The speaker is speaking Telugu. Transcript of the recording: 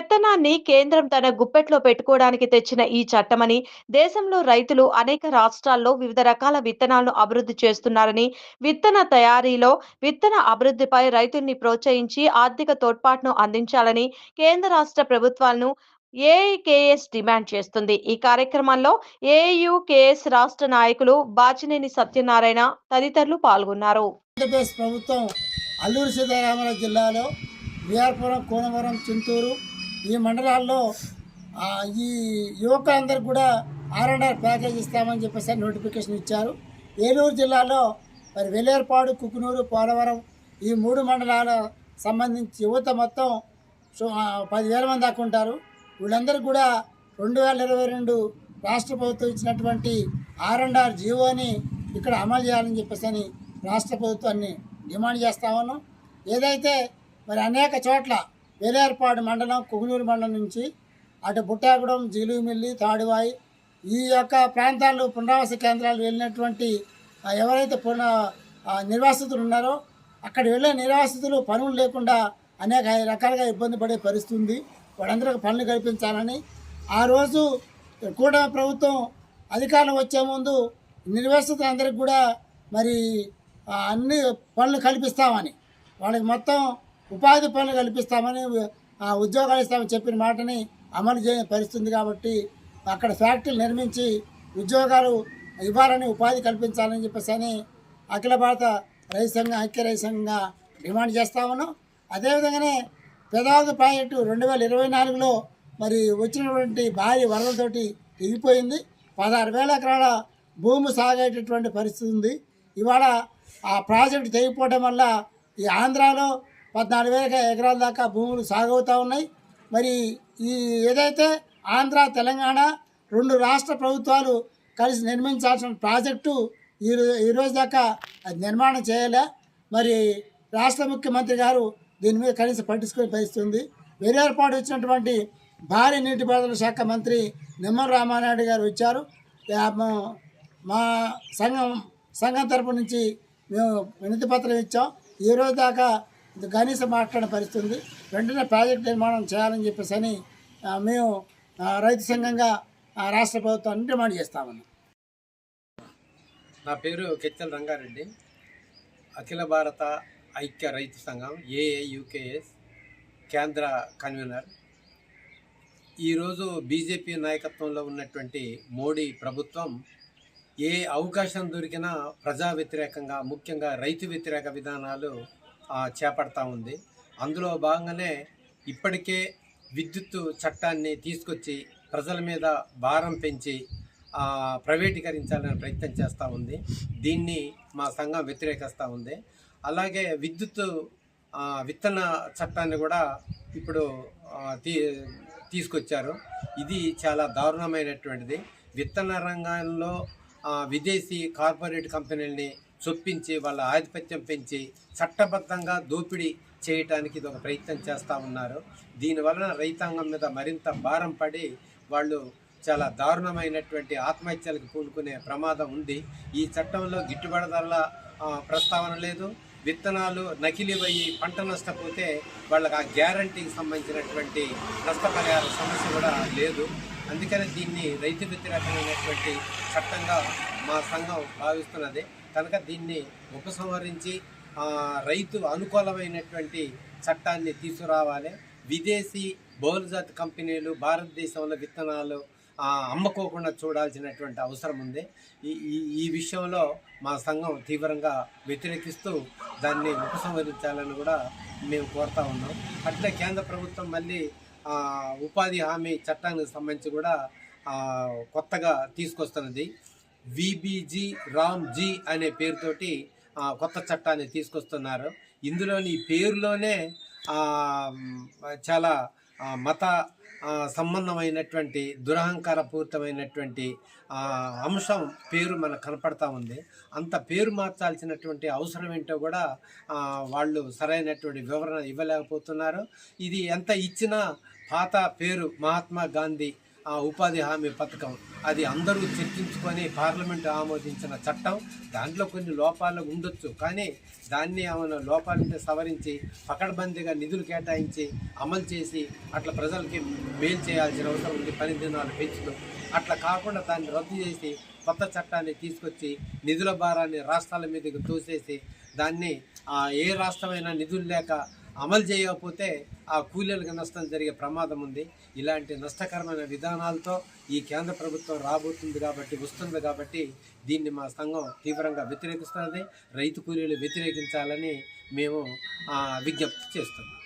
పెత్తనాన్ని కేంద్రం తన గుప్పెట్లో పెట్టుకోవడానికి తెచ్చిన ఈ చట్టమని దేశంలో రైతులు అనేక రాష్ట్రాల్లో వివిధ రకాల విత్తనాలను అభివృద్ధి చేస్తున్నారని విత్తన తయారీలో విత్తన అభివృద్ధిపై రైతుల్ని ప్రోత్సహించి ఆర్థిక తోడ్పాటును అందించాలని కేంద్ర రాష్ట్ర ప్రభుత్వాలను ఏఐకేఎస్ డిమాండ్ చేస్తుంది. ఈ కార్యక్రమంలో ఏయుకేఎస్ రాష్ట్ర నాయకులు బాచినేని సత్యనారాయణ తదితరులు పాల్గొన్నారు. ఆంధ్రప్రదేశ్ ప్రభుత్వం అల్లూరు సీతారామరాజు జిల్లాలో విఆర్పురం కోనవరం చింతూరు ఈ మండలాల్లో ఈ యువకులందరికీ కూడా ఆర్ఎన్ఆర్ ప్యాకేజ్ ఇస్తామని చెప్పేసి నోటిఫికేషన్ ఇచ్చారు. ఏలూరు జిల్లాలో మరి వెలేర్పాడు కుకునూరు పోలవరం ఈ మూడు మండలాల సంబంధించి యువత మొత్తం పదివేల మంది దాకా ఉంటారు. వీళ్ళందరూ కూడా రెండు వేల ఇరవై రెండు రాష్ట్ర ప్రభుత్వం ఇచ్చినటువంటి ఆర్ఎన్ఆర్ అండ్ జీవోని ఇక్కడ అమలు చేయాలని చెప్పేసి అని రాష్ట్ర ప్రభుత్వాన్ని డిమాండ్ చేస్తా ఉన్నాం. ఏదైతే మరి అనేక చోట్ల వేలేర్పాడు మండలం కుగునూరు మండలం నుంచి అటు బుట్టాగూడెం జీలుమిల్లి తాడువాయి ఈ యొక్క ప్రాంతాలు పునరావాస కేంద్రాలు వెళ్ళినటువంటి ఎవరైతే పున నిర్వాసితులు ఉన్నారో అక్కడ వెళ్ళే నిర్వాసితులు పనులు లేకుండా అనేక రకాలుగా ఇబ్బంది పడే పరిస్థితి ఉంది. వాళ్ళందరికీ పనులు కల్పించాలని ఆ రోజు కూడా ప్రభుత్వం అధికారం వచ్చే ముందు నిర్వాసితులందరికీ కూడా మరి అన్ని పనులు కల్పిస్తామని. వాళ్ళకి మొత్తం ఉపాధి పనులు కల్పిస్తామని ఆ, ఉద్యోగాలు ఇస్తామని చెప్పిన మాటని అమలు చేయని పరిస్థితుంది కాబట్టి అక్కడ ఫ్యాక్టరీలు నిర్మించి ఉద్యోగాలు ఇవ్వాలని ఉపాధి కల్పించాలని చెప్పేసి అని అఖిల భారత రైతు సంఘం ఐక్య రైతు సంఘంగా డిమాండ్ చేస్తా ఉన్నాం. అదేవిధంగానే పెదావతి ప్రాజెక్టు రెండు వేల ఇరవై నాలుగులో మరి వచ్చినటువంటి భారీ వరదలతోటి తెగిపోయింది పదహారు వేల ఎకరాల భూమి సాగేటటువంటి పరిస్థితి ఉంది. ఇవాళ ఆ ప్రాజెక్టు తెగిపోవడం వల్ల ఈ ఆంధ్రాలో పద్నాలుగు వేల ఎకరాల దాకా భూములు సాగవుతూ ఉన్నాయి. మరి ఈ ఏదైతే ఆంధ్ర తెలంగాణ రెండు రాష్ట్ర ప్రభుత్వాలు కలిసి నిర్మించాల్సిన ప్రాజెక్టు ఈ రో- ఈ రోజు దాకా అది నిర్మాణం చేయలే. మరి రాష్ట్ర ముఖ్యమంత్రి గారు దీని మీద కనీసం పట్టించుకునే పరిస్థితుంది. వేరేపాటు వచ్చినటువంటి భారీ నీటిపారుదల శాఖ మంత్రి నిమ్మల రామానాయుడు గారు వచ్చారు. మా- సంఘం సంఘం తరపు నుంచి మేము వినతి పత్రం ఇచ్చాం. ఈ రోజు దాకా కనీసం మాట్లాడిన పరిస్థితి ఉంది. వెంటనే ప్రాజెక్ట్ నిర్మాణం చేయాలని చెప్పేసి అని మేము రైతు సంఘంగా రాష్ట్ర ప్రభుత్వాన్ని డిమాండ్ చేస్తామని నా పేరు కెచ్చల రంగారెడ్డి. అఖిల భారత ఐక్య రైతు సంఘం ఏఏయుకేఎస్ కేంద్ర కన్వీనర్. ఈరోజు బీజేపీ నాయకత్వంలో ఉన్నటువంటి మోడీ ప్రభుత్వం ఏ అవకాశం దొరికినా ప్రజా వ్యతిరేకంగా ముఖ్యంగా రైతు వ్యతిరేక విధానాలు చేపడతా ఉంది. అందులో భాగంగానే ఇప్పటికే విద్యుత్ చట్టాన్ని తీసుకొచ్చి ప్రజల మీద భారం పెంచి ప్రైవేటీకరించాలని ప్రయత్నం చేస్తూ ఉంది. దీన్ని మా సంఘం వ్యతిరేకిస్తూ ఉంది. అలాగే విద్యుత్ విత్తన చట్టాన్ని కూడా ఇప్పుడు తీ తీసుకొచ్చారు. ఇది చాలా దారుణమైనటువంటిది. విత్తన రంగంలో విదేశీ కార్పొరేట్ కంపెనీల్ని చొప్పించి వాళ్ళ ఆధిపత్యం పెంచి చట్టబద్ధంగా దోపిడీ చేయటానికి ఇది ఒక ప్రయత్నం చేస్తూ ఉన్నారు. దీనివలన రైతాంగం మీద మరింత భారం పడి వాళ్ళు చాలా దారుణమైనటువంటి ఆత్మహత్యలకు పూనుకునే ప్రమాదం ఉంది. ఈ చట్టంలో గిట్టుబాటు ధరల ప్రస్తావన లేదు. విత్తనాలు నకిలీవయ్యి పంట నష్టపోతే వాళ్ళకి ఆ గ్యారంటీకి సంబంధించినటువంటి నష్టపరిహార సమస్య కూడా లేదు. అందుకనే దీన్ని రైతు వ్యతిరేకమైనటువంటి చట్టంగా మా సంఘం భావిస్తున్నది. కనుక దీన్ని ఉపసంహరించి రైతు అనుకూలమైనటువంటి చట్టాన్ని తీసుకురావాలి. విదేశీ బహుళజాతి కంపెనీలు భారతదేశంలో విత్తనాలు అమ్ముకోకుండా చూడాల్సినటువంటి అవసరం ఉంది. ఈ ఈ విషయంలో మా సంఘం తీవ్రంగా వ్యతిరేకిస్తూ దాన్ని ఉపసంహరించాలని కూడా మేము కోరుతా ఉన్నాం. అట్లే కేంద్ర ప్రభుత్వం మళ్ళీ ఉపాధి హామీ చట్టానికి సంబంధించి కూడా కొత్తగా తీసుకొస్తున్నది. విబిజి రామ్ జీ అనే పేరుతోటి కొత్త చట్టాన్ని తీసుకొస్తున్నారు. ఇందులోని పేరులోనే చాలా మత సంబంధమైనటువంటి దురహంకారపూరితమైనటువంటి అంశం పేరు మనకు కనపడతా ఉంది. అంత పేరు మార్చాల్సినటువంటి అవసరం ఏంటో కూడా వాళ్ళు సరైనటువంటి వివరణ ఇవ్వలేకపోతున్నారు. ఇది ఎంత ఇచ్చినా పాత పేరు మహాత్మా గాంధీ ఉపాధి హామీ పథకం. అది అందరూ చర్చించుకొని పార్లమెంట్ ఆమోదించిన చట్టం. దాంట్లో కొన్ని లోపాలు ఉండొచ్చు. కానీ దాన్ని ఆమె లోపాలని సవరించి పకడ్బందీగా నిధులు కేటాయించి అమలు చేసి అట్లా ప్రజలకి మేలు చేయాల్సిన అవసరం ఉంది. పని దినాలు పెంచుతూ. అట్లా కాకుండా దాన్ని రద్దు చేసి కొత్త చట్టాన్ని తీసుకొచ్చి నిధుల భారాన్ని రాష్ట్రాల మీదకి తోసేసి దాన్ని ఏ రాష్ట్రమైనా నిధులు లేక అమలు చేయకపోతే ఆ కూలీలకు నష్టం జరిగే ప్రమాదం ఉంది. ఇలాంటి నష్టకరమైన విధానాలతో ఈ కేంద్ర ప్రభుత్వం రాబోతుంది కాబట్టి వస్తుంది కాబట్టి దీన్ని మా సంఘం తీవ్రంగా వ్యతిరేకిస్తుంది. రైతు కూలీలు వ్యతిరేకించాలని మేము విజ్ఞప్తి చేస్తున్నాం.